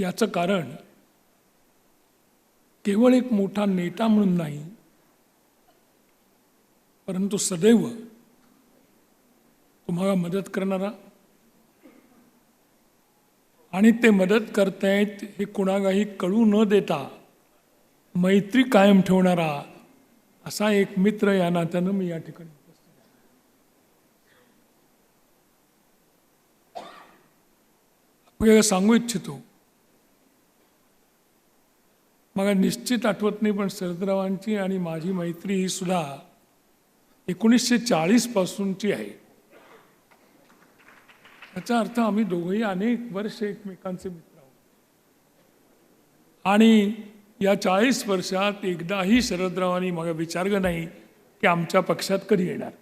याचं कारण केवळ एक मोठा नेता म्हणून नाही परंतु सदैव तुम्हाला मदत करणारा. आणि ते मदत करतायत हे कुणालाही कळू न देता मैत्री कायम ठेवणारा असा एक मित्र या नात्यानं मी या ठिकाणी आपल्याला सांगू इच्छितो मला निश्चित आठवत नाही पण शरदरावांची आणि माझी मैत्री ही सुद्धा एकोणीसशे चाळीस पासूनची आहे. याचा अर्थ आम्ही दोघंही अनेक वर्ष एकमेकांचे मित्र आहोत. आणि या चाळीस वर्षात एकदाही शरदरावांनी मग विचारलं नाही की आमच्या पक्षात कधी येणार.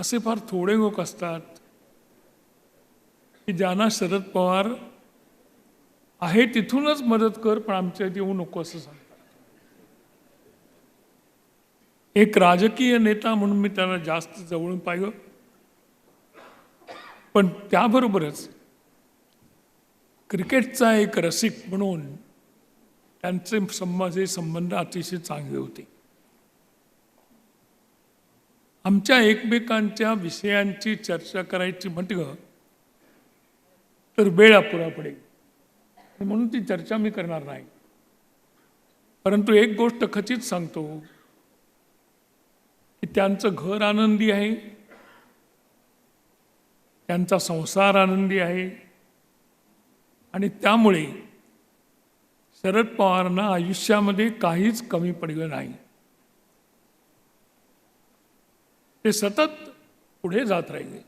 असे फार थोडे लोक असतात की ज्यांना शरद पवार आहे तिथूनच मदत कर पण आमच्या येऊ नको असं सांग एक राजकीय नेता म्हणून मी त्यांना जास्त जवळून पाहिलं. पण त्याबरोबरच क्रिकेटचा एक रसिक म्हणून त्यांचे संबंध संबंध अतिशय चांगले होते. आमच्या एकमेकांच्या विषयांची चर्चा करायची म्हटलं तर वेळ अपुरा पडेल. म्हणून ती चर्चा मी करणार नाही. परंतु एक गोष्ट खचित सांगतो की त्यांचं घर आनंदी आहे त्यांचा संसार आनंदी आहे आणि त्यामुळे शरद पवारांना आयुष्यामध्ये काहीच कमी पडलं नाही. ते सतत पुढे जात राहिले.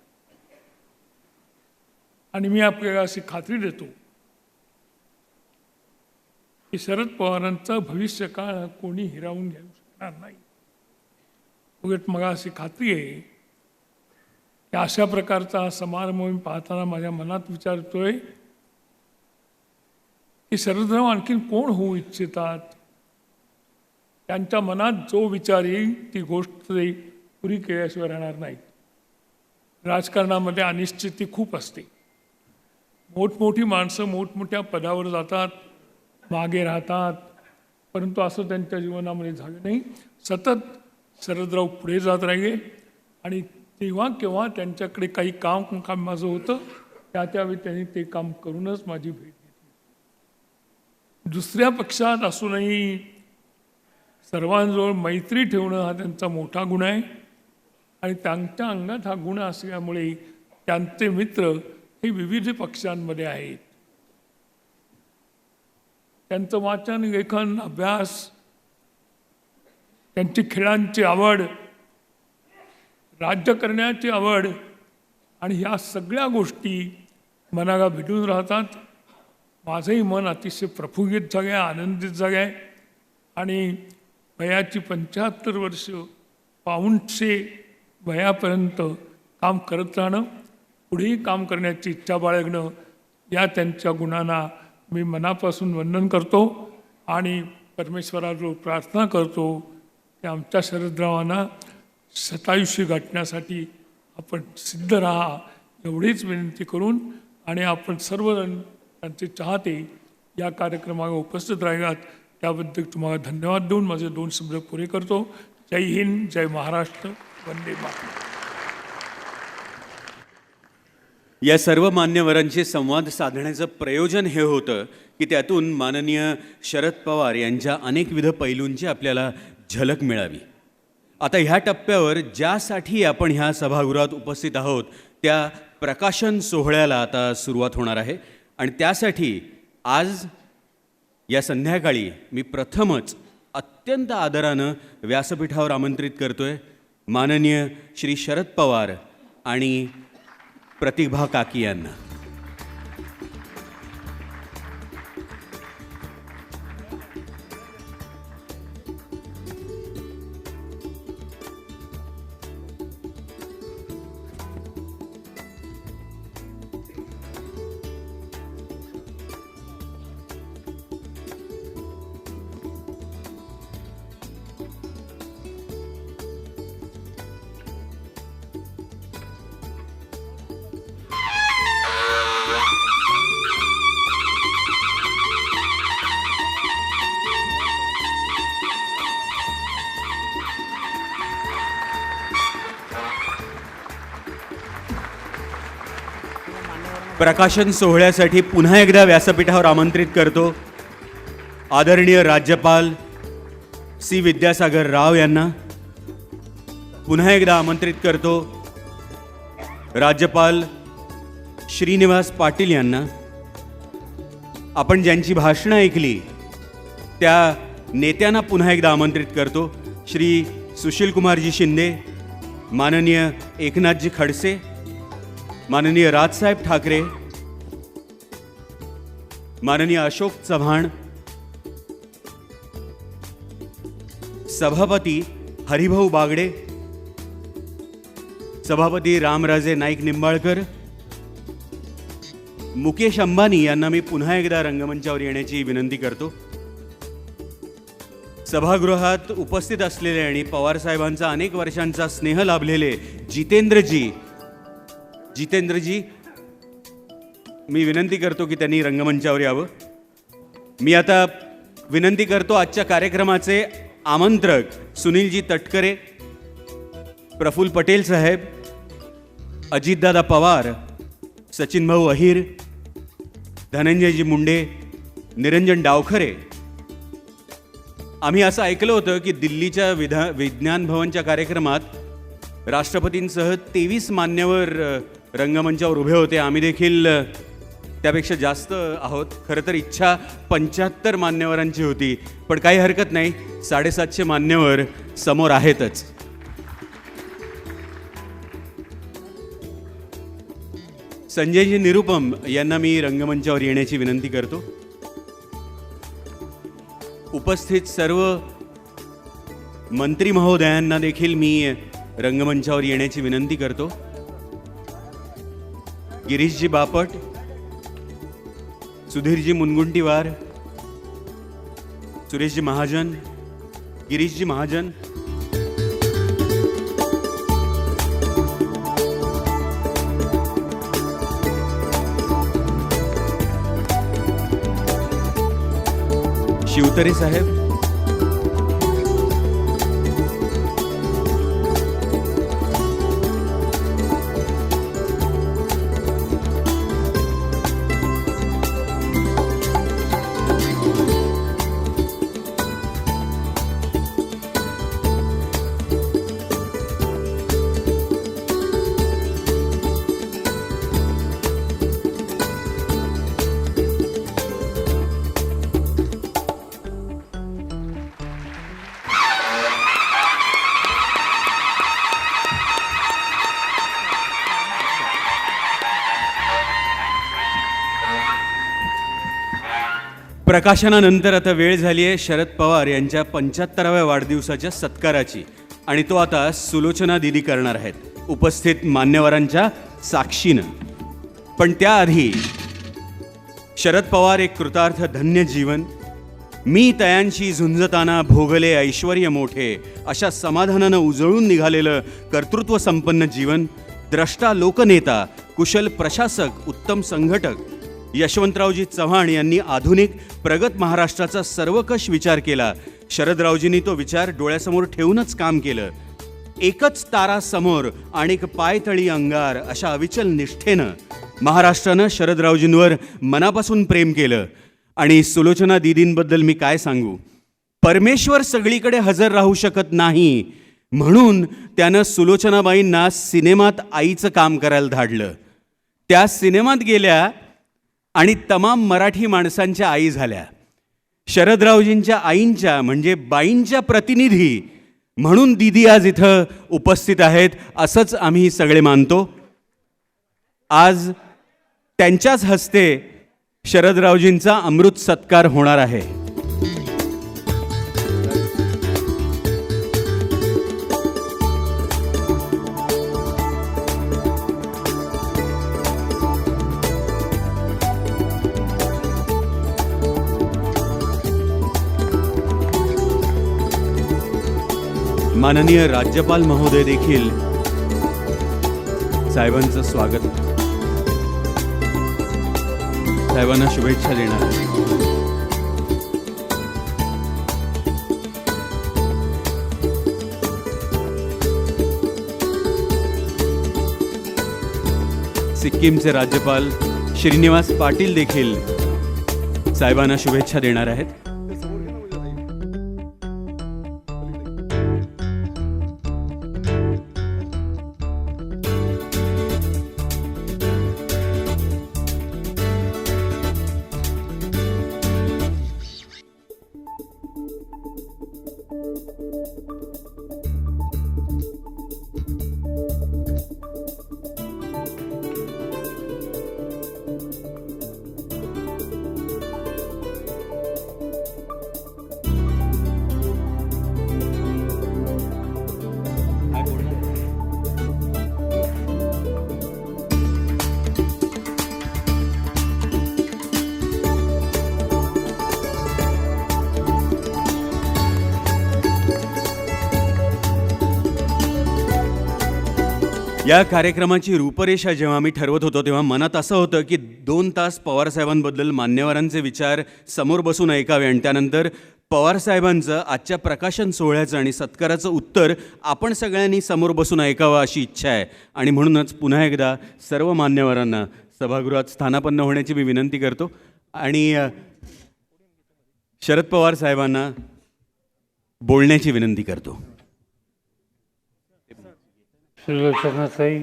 आणि मी आपल्याला अशी खात्री देतो की शरद पवारांचा भविष्यकाळ कोणी हिरावून घेऊ शकणार नाही. उलट मला अशी खात्री आहे की अशा प्रकारचा हा समारंभ मी पाहताना माझ्या मनात विचारतोय की शरदराव आणखीन कोण होऊ इच्छितात? त्यांच्या मनात जो विचार येईल ती गोष्ट पुरी केल्याशिवाय राहणार नाही राजकारणामध्ये अनिश्चिती खूप असते. मोठमोठी माणसं मोठमोठ्या पदावर जातात. मागे राहतात. परंतु असं त्यांच्या जीवनामध्ये झालं नाही. सतत शरदराव पुढे जात राहिले. आणि तेव्हा केव्हा त्यांच्याकडे काही काम काम माझं होतं त्या त्यावेळी त्यांनी ते काम करूनच माझी भेट घेतली. दुसऱ्या पक्षात असूनही सर्वांजवळ मैत्री ठेवणं हा त्यांचा मोठा गुण आहे. आणि त्यांच्या अंगात हा गुण असल्यामुळे त्यांचे मित्र हे विविध पक्षांमध्ये आहेत. त्यांचं वाचन लेखन अभ्यास त्यांची खेळांची आवड राज्य करण्याची आवड आणि ह्या सगळ्या गोष्टी मनाला भेटून राहतात. माझंही मन अतिशय प्रफुल्लित झालं आहे आनंदित झालं आहे आणि वयाची पंच्याहत्तर वर्ष पाऊंडशे वयापर्यंत काम करत राहणं पुढेही काम करण्याची इच्छा बाळगणं या त्यांच्या गुणांना मी मनापासून वंदन करतो आणि परमेश्वराजवळ प्रार्थना करतो की आमच्या शरदरावांना शतायुष्य गाठण्यासाठी आपण सिद्ध राहा एवढीच विनंती करून आणि आपण सर्वजण त्यांचे चाहते या कार्यक्रमाला उपस्थित राहिलात त्याबद्दल तुम्हाला धन्यवाद देऊन माझे दोन शब्द पुरे करतो. जय हिंद जय महाराष्ट्र वंदे मातरम. या सर्व मान्यवरांशी संवाद साधण्याचं प्रयोजन हे होतं की त्यातून माननीय शरद पवार यांच्या अनेकविध पैलूंची आपल्याला झलक मिळावी. आता ह्या टप्प्यावर ज्यासाठी आपण ह्या सभागृहात उपस्थित आहोत त्या प्रकाशन सोहळ्याला आता सुरुवात होणार आहे. आणि त्यासाठी आज या संध्याकाळी मी प्रथमच अत्यंत आदरानं व्यासपीठावर आमंत्रित करतोय माननीय श्री शरद पवार आणि प्रतिभा काकी यांना. प्रकाशन सोहळ्यासाठी पुन्हा एकदा व्यासपीठावर आमंत्रित करतो आदरणीय राज्यपाल सी विद्यासागर राव यांना. पुन्हा एकदा आमंत्रित करतो राज्यपाल श्रीनिवास पाटील यांना. आपण ज्यांची भाषणं ऐकली त्या नेत्यांना पुन्हा एकदा आमंत्रित करतो. श्री सुशीलकुमारजी शिंदे माननीय एकनाथजी खडसे माननीय राजसाहेब ठाकरे माननीय अशोक चव्हाण सभापती हरिभाऊ बागडे सभापती रामराजे नाईक निंबाळकर मुकेश अंबानी यांना मी पुन्हा एकदा रंगमंचावर येण्याची विनंती करतो. सभागृहात उपस्थित असलेले आणि पवार साहेबांचा अनेक वर्षांचा स्नेह लाभलेले जितेंद्रजी जितेंद्रजी मी विनंती करतो की त्यांनी रंगमंचावर यावं. मी आता विनंती करतो आजच्या कार्यक्रमाचे आमंत्रक सुनीलजी तटकरे प्रफुल्ल पटेल साहेब अजितदादा पवार सचिन भाऊ अहिर धनंजयजी मुंडे निरंजन डावखरे. आम्ही असं ऐकलं होतं की दिल्लीच्या विधा विज्ञान भवनच्या कार्यक्रमात राष्ट्रपतींसह तेवीस मान्यवर रंगमंचावर उभे होते. आम्ही देखील त्यापेक्षा जास्त आहोत. खरं तर इच्छा पंच्याहत्तर मान्यवरांची होती. पण काही हरकत नाही. साडेसातशे मान्यवर समोर आहेतच. संजयजी निरुपम यांना मी रंगमंचावर येण्याची विनंती करतो. उपस्थित सर्व मंत्री महोदयांना देखील मी रंगमंचावर येण्याची विनंती करतो. गिरीशजी बापट सुधीरजी मुनगुंटीवार सुरेशजी महाजन गिरीशजी महाजन। शिवतरे साहेब प्रकाशनानंतर आता वेळ झाली आहे शरद पवार यांच्या पंच्याहत्तराव्या वाढदिवसाच्या सत्काराची. आणि तो आता सुलोचना दिदी करणार आहेत. उपस्थित मान्यवरांच्या साक्षीनं. पण त्याआधी शरद पवार एक कृतार्थ धन्य जीवन. मी तयांशी झुंजताना भोगले ऐश्वर मोठे अशा समाधानानं उजळून निघालेलं कर्तृत्व संपन्न जीवन. द्रष्टा लोकनेता कुशल प्रशासक उत्तम संघटक यशवंतरावजी चव्हाण यांनी आधुनिक प्रगत महाराष्ट्राचा सर्वकष विचार केला. शरदरावजींनी तो विचार डोळ्यासमोर ठेवूनच काम केलं. एकच तारा समोर आणि पायतळी अंगार अशा अविचल निष्ठेनं महाराष्ट्रानं शरदरावजींवर मनापासून प्रेम केलं. आणि सुलोचना दीदींबद्दल मी काय सांगू? परमेश्वर सगळीकडे हजर राहू शकत नाही. म्हणून त्यानं सुलोचनाबाईंना सिनेमात आईचं काम करायला धाडलं. त्या सिनेमात गेल्या आणि तमाम मराठी माणसांच्या आई झाल्या. शरदरावजींच्या आईंच्या म्हणजे बाईंच्या प्रतिनिधी म्हणून दिदी आज इथं उपस्थित आहेत असंच आम्ही सगळे मानतो. आज त्यांच्याच हस्ते शरदरावजींचा अमृत सत्कार होणार आहे. माननीय राज्यपाल महोदय देखील साहेबांचं स्वागत. साहेबांना शुभेच्छा देणार सिक्कीमचे राज्यपाल श्रीनिवास पाटील देखील साहेबांना शुभेच्छा देणार आहेत. या कार्यक्रमाची रूपरेषा जेव्हा मी ठरवत होतो तेव्हा मनात असं होतं की दोन तास पवारसाहेबांबद्दल मान्यवरांचे विचार समोर बसून ऐकावे आणि त्यानंतर पवारसाहेबांचं आजच्या प्रकाशन सोहळ्याचं आणि सत्काराचं उत्तर आपण सगळ्यांनी समोर बसून ऐकावं अशी इच्छा आहे. आणि म्हणूनच पुन्हा एकदा सर्व मान्यवरांना सभागृहात स्थानापन्न होण्याची मी विनंती करतो. आणि शरद पवार साहेबांना बोलण्याची विनंती करतो. सुलोचनाताई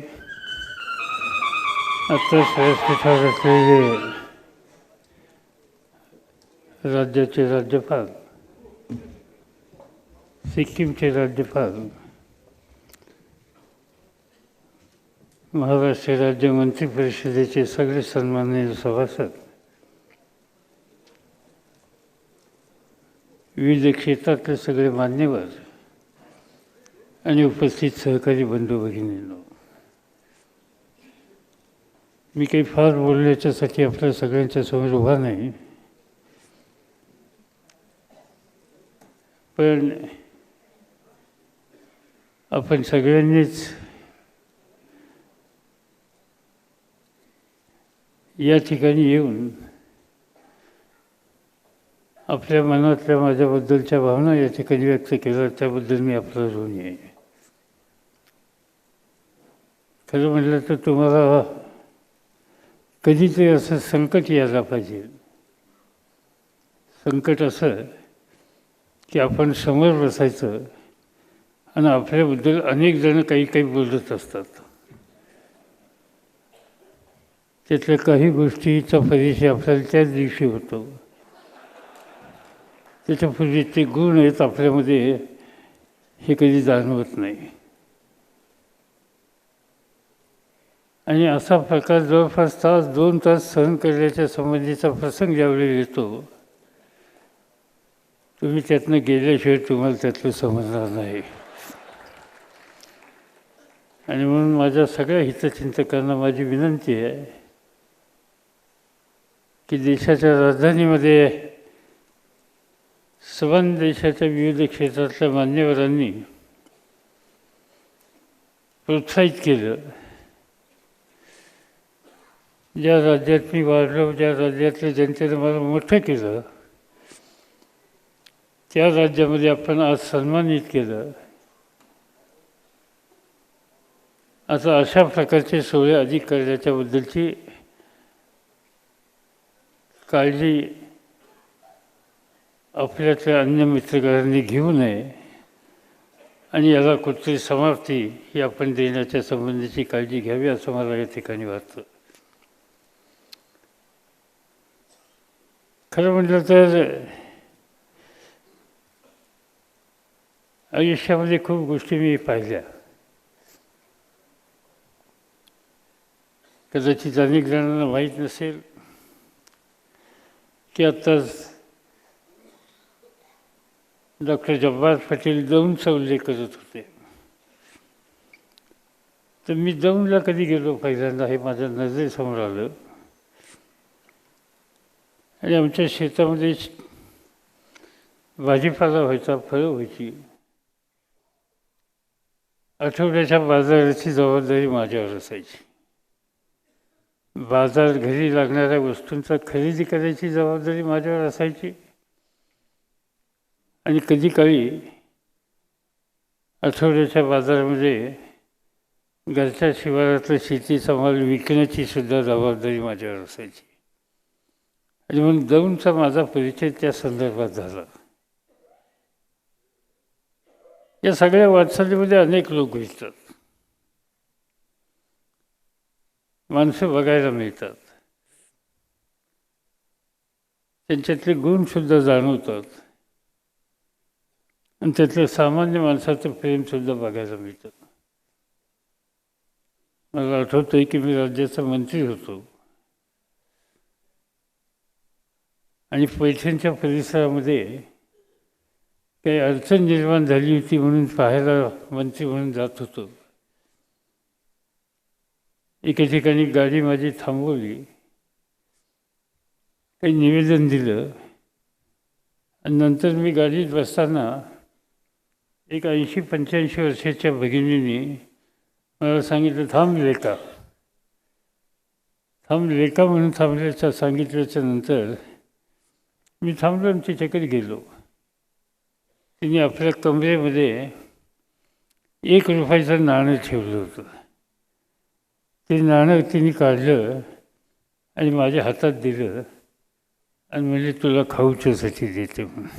आता व्यासपीठावर असलेले राज्याचे राज्यपाल सिक्कीमचे राज्यपाल महाराष्ट्र राज्य मंत्री परिषदेचे सगळे सन्माननीय सभासद विविध क्षेत्रातले सगळे मान्यवर आणि उपस्थित सहकारी बंधू भगिनींनो मी काही फार बोलण्याच्यासाठी आपल्या सगळ्यांच्या समोर उभा नाही. पण आपण सगळ्यांनीच या ठिकाणी येऊन आपल्या मनातल्या माझ्याबद्दलच्या भावना या ठिकाणी व्यक्त केल्या त्याबद्दल मी आपला ऋणी आहे खरं म्हटलं तर तुम्हाला कधीतरी असं संकट यायला पाहिजे. संकट असं की आपण समोर बसायचं आणि आपल्याबद्दल अनेक जण काही काही बोलत असतात. त्यातल्या काही गोष्टीचा परिचय आपल्याला त्याच दिवशी होतो. त्याच्यापूर्वी ते गुण आहेत आपल्यामध्ये हे कधी जाणवत नाही. आणि असा प्रकार जवळपास तास दोन तास सहन करण्याच्या संबंधीचा प्रसंग ज्यावेळी येतो. तुम्ही त्यातनं गेल्याशिवाय तुम्हाला त्यातलं समजणार नाही. आणि म्हणून माझ्या सगळ्या हितचिंतकांना माझी विनंती आहे की देशाच्या राजधानीमध्ये समान देशाच्या विविध क्षेत्रातल्या मान्यवरांनी प्रोत्साहित केलं. ज्या राज्यात मी वाढलो ज्या राज्यातल्या जनतेनं मला मोठं केलं त्या राज्यामध्ये आपण आज सन्मानित केलं आता अशा प्रकारचे सोहळे अधिक करण्याच्याबद्दलची काळजी आपल्यातल्या अन्य मित्रकारांनी घेऊ नये आणि याला कुठली समाप्ती ही आपण देण्याच्या संबंधीची काळजी घ्यावी असं मला या ठिकाणी वाटतं खरं म्हटलं तर आयुष्यामध्ये खूप गोष्टी मी पाहिल्या. कदाचित अनेक जणांना माहीत नसेल की आत्ताच डॉक्टर जब्बार पाटील दौंडचा उल्लेख करत होते. तर मी दौंडला कधी गेलो पहिल्यांदा हे माझ्या नजरेसमोर आलं. आणि आमच्या शेतामध्ये भाजीपाला व्हायचा फळं व्हायची. आठवड्याच्या बाजाराची जबाबदारी माझ्यावर असायची. बाजार घरी लागणाऱ्या वस्तूंचा खरेदी करायची जबाबदारी माझ्यावर असायची. आणि कधी काळी आठवड्याच्या बाजारामध्ये घरच्या शिवारातलं शेतीचा माल विकण्याची सुद्धा जबाबदारी माझ्यावर असायची. आणि म्हणून दौंडचा माझा परिचय त्या संदर्भात झाला. या सगळ्या वाटचालीमध्ये अनेक लोक भेटतात माणसं बघायला मिळतात. त्यांच्यातले गुणसुद्धा जाणवतात. आणि त्यातलं सामान्य माणसाचं प्रेमसुद्धा बघायला मिळतं. मला आठवतंय की मी राज्याचा मंत्री होतो. आणि पैठणच्या परिसरामध्ये काही अडचण निर्माण झाली होती म्हणून पाहायला मंत्री म्हणून जात होतो. एके ठिकाणी गाडी माझी थांबवली. काही निवेदन दिलं. आणि नंतर मी गाडीत बसताना एक ऐंशी पंच्याऐंशी वर्षाच्या भगिनीने मला सांगितलं थांब लेखा थांब लेखा म्हणून थांबल्याच्या सांगितल्याच्या नंतर मी थांबलो आणि तिच्याकडे गेलो तिने आपल्या कमरेमध्ये एक रुपयाचं नाणं ठेवलं होतं ते नाणं तिने काढलं आणि माझ्या हातात दिलं आणि म्हणजे तुला खाऊच्यासाठी देते म्हणून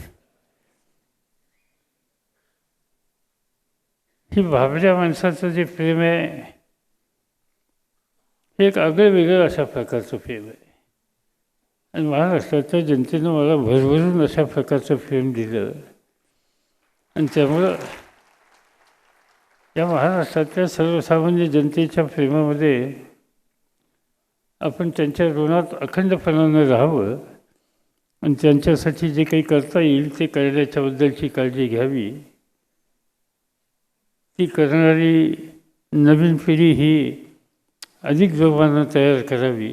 ही भाबड्या माणसाचं जे प्रेम आहे हे एक आगळं वेगळं अशा प्रकारचं प्रेम आहे आणि महाराष्ट्राच्या जनतेनं मला भरभरून अशा प्रकारचं प्रेम दिलं आणि त्यामुळं या महाराष्ट्रातल्या सर्वसामान्य जनतेच्या प्रेमामध्ये आपण त्यांच्या ऋणात अखंडपणानं राहावं आणि त्यांच्यासाठी जे काही करता येईल ते करण्याच्याबद्दलची काळजी घ्यावी ती करणारी नवीन पिढी ही अधिक जोमानं तयार करावी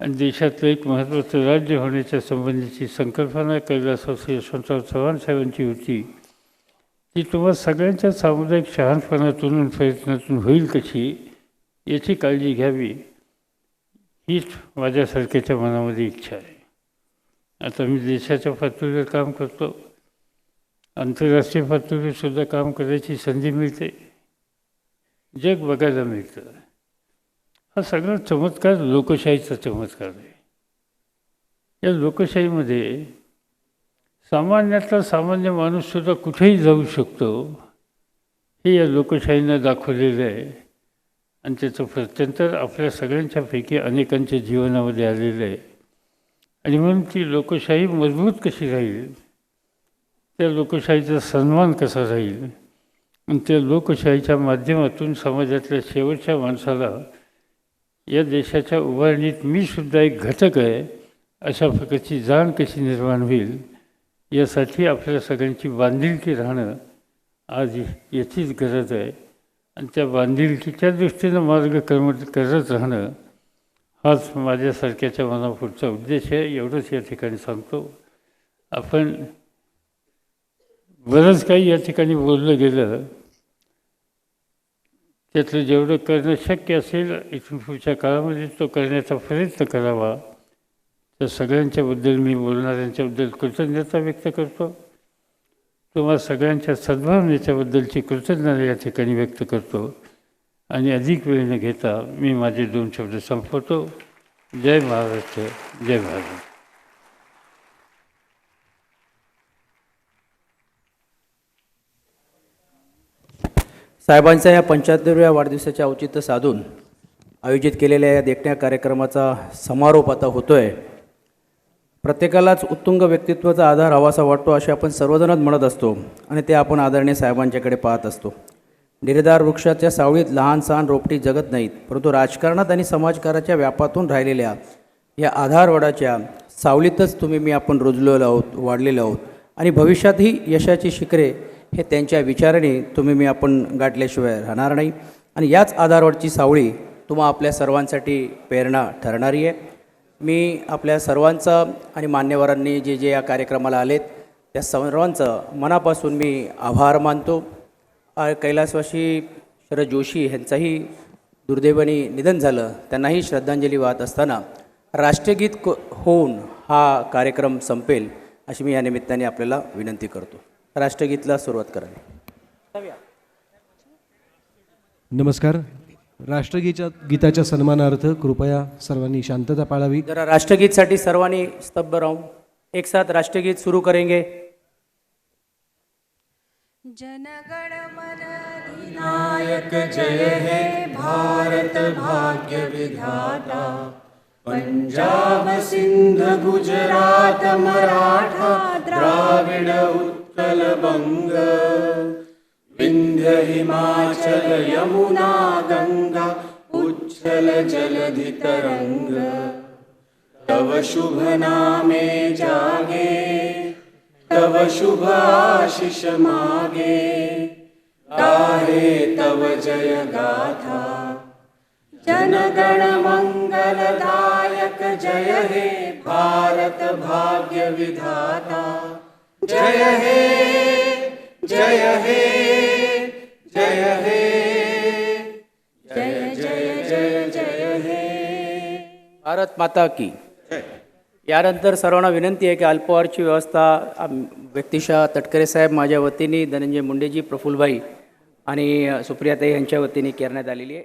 आणि देशातलं एक महत्त्वाचं राज्य होण्याच्या संबंधीची संकल्पना कैलासवासी यशवंतराव चव्हाण साहेबांची होती. ती तुम्हा सगळ्यांच्या सामुदायिक शहाणपणातून आणि प्रयत्नातून होईल कशी याची काळजी घ्यावी हीच माझ्यासारख्याच्या मनामध्ये इच्छा आहे. आता मी देशाच्या पातळीवर काम करतो. आंतरराष्ट्रीय पातळीवरसुद्धा काम करायची संधी मिळते. जग बघायला मिळतं. हा सगळा चमत्कार लोकशाहीचा चमत्कार आहे. या लोकशाहीमध्ये सामान्यातला सामान्य माणूससुद्धा कुठेही जाऊ शकतो हे या लोकशाहीनं दाखवलेलं आहे. आणि त्याचं प्रत्यंतर आपल्या सगळ्यांच्यापैकी अनेकांच्या जीवनामध्ये आलेलं आहे. आणि म्हणून ती लोकशाही मजबूत कशी राहील? त्या लोकशाहीचा सन्मान कसा राहील? आणि त्या लोकशाहीच्या माध्यमातून समाजातल्या शेवटच्या माणसाला या देशाच्या उभारणीत मी सुद्धा एक घटक आहे अशा प्रकारची जाण कशी निर्माण होईल यासाठी आपल्या सगळ्यांची बांधिलकी राहणं आज याचीच गरज आहे. आणि त्या बांधिलकीच्या दृष्टीनं मार्ग कर्म करत राहणं हाच माझ्यासारख्याच्या मनापुढचा उद्देश आहे एवढंच या ठिकाणी सांगतो. आपण बरंच काही या ठिकाणी बोललं गेलं त्यातलं जेवढं करणं शक्य असेल इथून पुढच्या काळामध्ये तो करण्याचा प्रयत्न करावा. तर सगळ्यांच्याबद्दल मी बोलणाऱ्यांच्याबद्दल कृतज्ञता व्यक्त करतो. तुम्हा सगळ्यांच्या सद्भावनेच्याबद्दलची कृतज्ञता या ठिकाणी व्यक्त करतो. आणि अधिक वेळ न घेता मी माझे दोन शब्द संपवतो. जय महाराष्ट्र जय भारत. साहेबांच्या या पंच्याहत्तरव्या वाढदिवसाचे औचित्य साधून आयोजित केलेल्या या देखण्या कार्यक्रमाचा समारोप आता होतो आहे प्रत्येकालाच उत्तुंग व्यक्तित्वाचा आधार हवासा वाटतो असे आपण सर्वजणच म्हणत असतो आणि ते आपण आदरणीय साहेबांच्याकडे पाहत असतो. निर्धार वृक्षाच्या सावळीत लहान सहान रोपटी जगत नाहीत परंतु राजकारणात आणि समाजकाराच्या व्यापातून राहिलेल्या या आधारवडाच्या सावलीतच तुम्ही मी आपण रुजलेलो आहोत वाढलेलो आहोत आणि भविष्यातही यशाची शिखरे हे त्यांच्या विचाराने तुम्ही मी आपण गाठल्याशिवाय राहणार नाही. आणि याच आधारवरची सावळी तुम्हा आपल्या सर्वांसाठी प्रेरणा ठरणारी आहे. मी आपल्या सर्वांचं आणि मान्यवरांनी जे जे या कार्यक्रमाला आलेत त्या सर्वांचं मनापासून मी आभार मानतो. कैलासवाशी कैलासवासी शरद जोशी यांचाही दुर्दैवाने निधन झालं त्यांनाही श्रद्धांजली वाहत असताना राष्ट्रगीत क होऊन हा कार्यक्रम संपेल अशी मी या निमित्ताने आपल्याला विनंती करतो. राष्ट्रगीतला सुरुवात करावी. नमस्कार. राष्ट्रगीच्या गीताच्या सन्मानार्थ कृपया सर्वांनी शांतता पाळावी. जरा राष्ट्रगीतसाठी सर्वांनी स्तब्ध राहून एक साथ राष्ट्रगीत सुरू करेंगे. जनगण मन अधिनायक जय हे भारत भाग्य विधाता. पंजाब सिंध गुजरात मराठा द्राविड उत्कल विंध्य हिमाचल यमुना गंगा उच्छल जलधि तरंग तव शुभ नामे जागे तव शुभ आशिष मागे। गाहे तव जय गाथा। जनगण मंगलदायक जय हे भारत भाग्य विधाता जय हे जय हे जय हे जय जय जय जय हे. भारत माता की। यानंतर सर्वांना विनंती आहे की अल्पवारची व्यवस्था व्यक्तिशः तटकरे साहेब माझ्या वतीने धनंजय मुंडेजी प्रफुल्लभाई आणि सुप्रियाताई यांच्या वतीने करण्यात आलेली आहे.